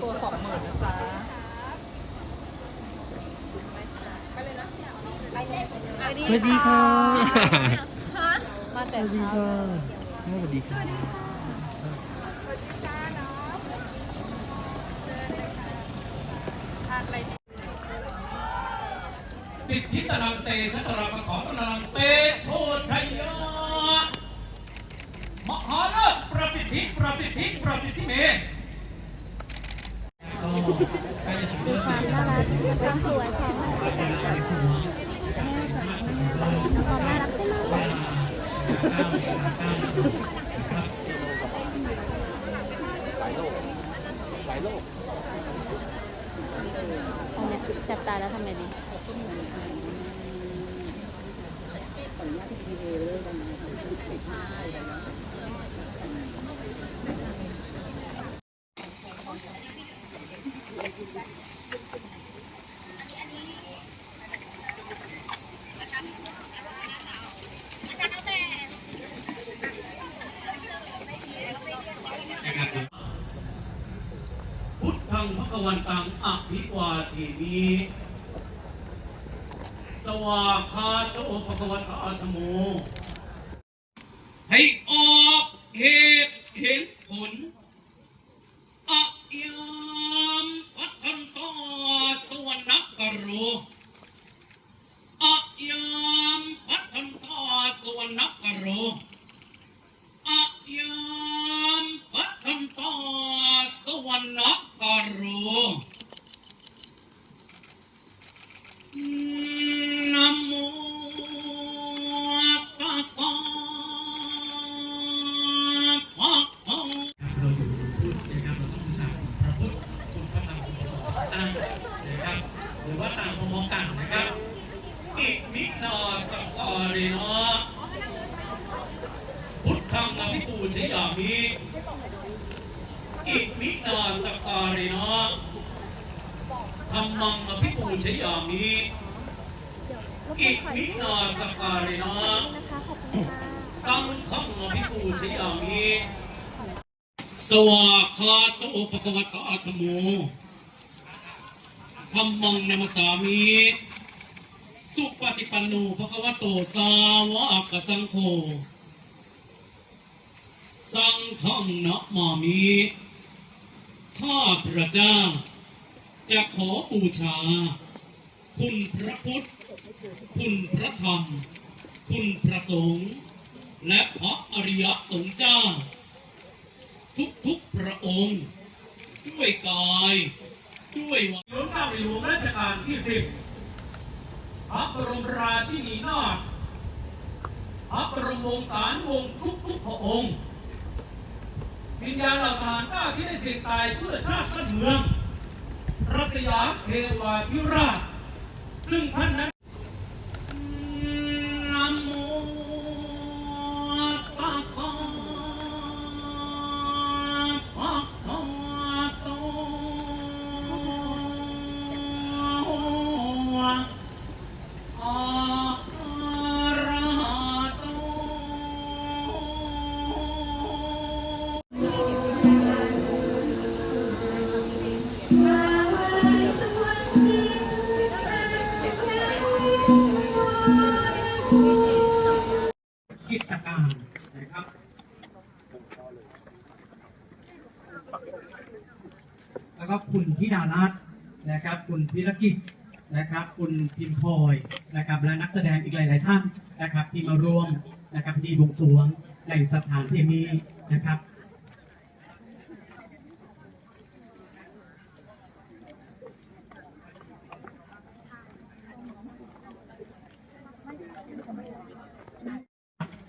ตัวสองหมื่นนะจ๊ะสวัสดีค่ะมาแต่สวัสดีเช้าค่ะสวัสดีค่ะสิทธิตนังเตชะตราปะขอตนังเตโชชัยยะมหาเลิศประสิทธิประสิทธิประสิทธิเม ดือนความน่ารักความสวยของแม่ความน่ารักใช่ไหมอันเนี้ยแสบตาแล้วทำไงดีพุท ขวันตังอภิวาทีนีสวาคาโตภะคะวะตาธโม ให้ออกเหตุเห็นผลอะยามพัฒนตาสวรรคโร ตั้งนะครับหรือว่าต่ามพมๆกันนะครับอิมิโนสการินพุทธังอภิปูชยามิอิมิโนสการินธรรมังอภิปูชยามิอิมิโนสการินะนะคะขอบคุณค่ะสังฆังอภิปูชยามิสวาคาโตภะคะวะตาธโม ธรรมังนัมสสามิสุปฏิปันโนภะควโตสาวะกสังโฆสังฆังนะมามิข้าพระเจ้า จะขอบูชา คุณพระพุทธ คุณพระธรรม คุณพระสงฆ์และพระอริยสงฆ์เจ้า ทุกๆพระองค์ ด้วยกาย ด้วยวาจาหลวงเก้าในหลวงรัชกาลที่สิบพระบรมราชินีนาถพระบรมวงศานุวงศ์ทุกๆพระองค์วิญญาณเหล่าทหารกล้าที่ได้เสี่ยงตายเพื่อชาติบ้านเมืองพระสยามเทวาธิราชซึ่งท่านนั้น ธิดารัตน์นะครับ คุณพิรกิจนะครับ คุณพิมพลอยนะครับ และนักแสดงอีกหลาย ๆ ท่านนะครับ ที่มาร่วมนะครับพิธีบวงสรวงในสถานที่นี้นะครับ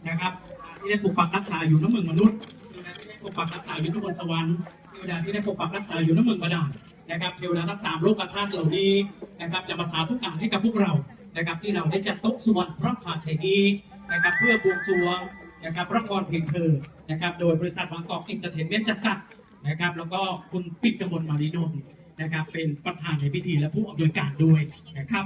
นะครับที่ได้ปกปักรักษาอยู่น้ำมืองมนุษย์ที่ได้ปกปักรักษาอยู่น้ำบนสวรรค์ที่ได้ปกปักรักษาอยู่น้ำมืองบาดาล นะครับเทวดาทั้งสามโลกธาตุเหล่านี้นะครับจะประสานทุกอย่างให้กับพวกเรานะครับ ที่เราได้จัดโต๊ะสวรรค์พระผาชัยนี้นะครับเพื่อบวงสรวงนะครับพระพรเพลงเธอนะครับโดยบริษัทบางกอกอินเตอร์เทนเมนต์จำกัดนะครับแล้วก็คุณปิ่นกมลมารีนนท์นะครับเป็นประธานในพิธีและผู้อำนวยการด้วยนะครับ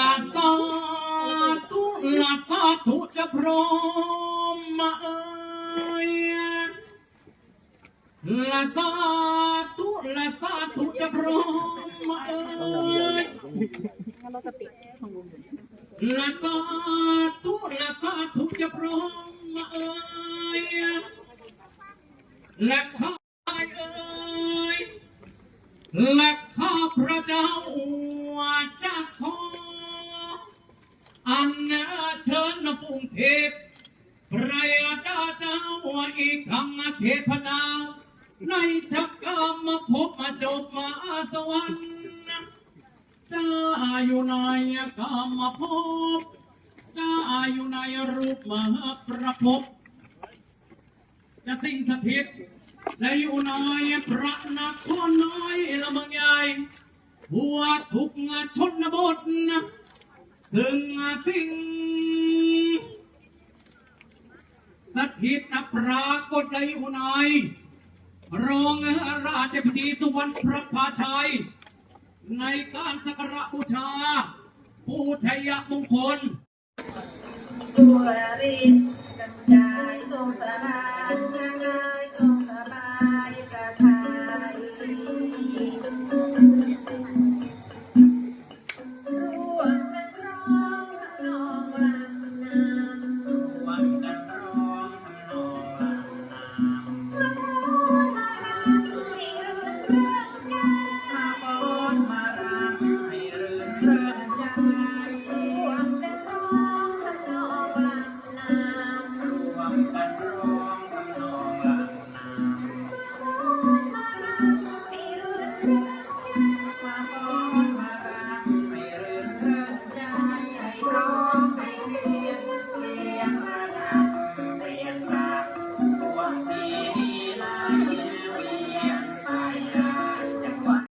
ลาสาต ลาสาธุจะพร้อมมาเอ่ยละสาธุละสาธุจะพร้อมมาเอ่ยละสาธุละสาธุจะพร้อมมาเอ่ยและข้าเอ่ยและข้าพระเจ้าจะขอ อันเชิญฟุงเทพพระยาดาเจ้าอีกครั้งเทพเจ้า ในชักกามมาพบมาจบมาสวรรค์จะอยู่ในกามมาพบจะอยู่ในรูปมหาประพบจะสิ่งสถิตและอยู่ในพระนครน้อยละเมืองใหญ่หัวทุกชนบทนะ ซึ่งสิ่ง สถิตปรากฏในอุนายรองราชพิธีสุวรรณพระพาชัย ในการสักการะบูชาผู้ชัยมงคล สุรินทร์กระจายทรงสารางา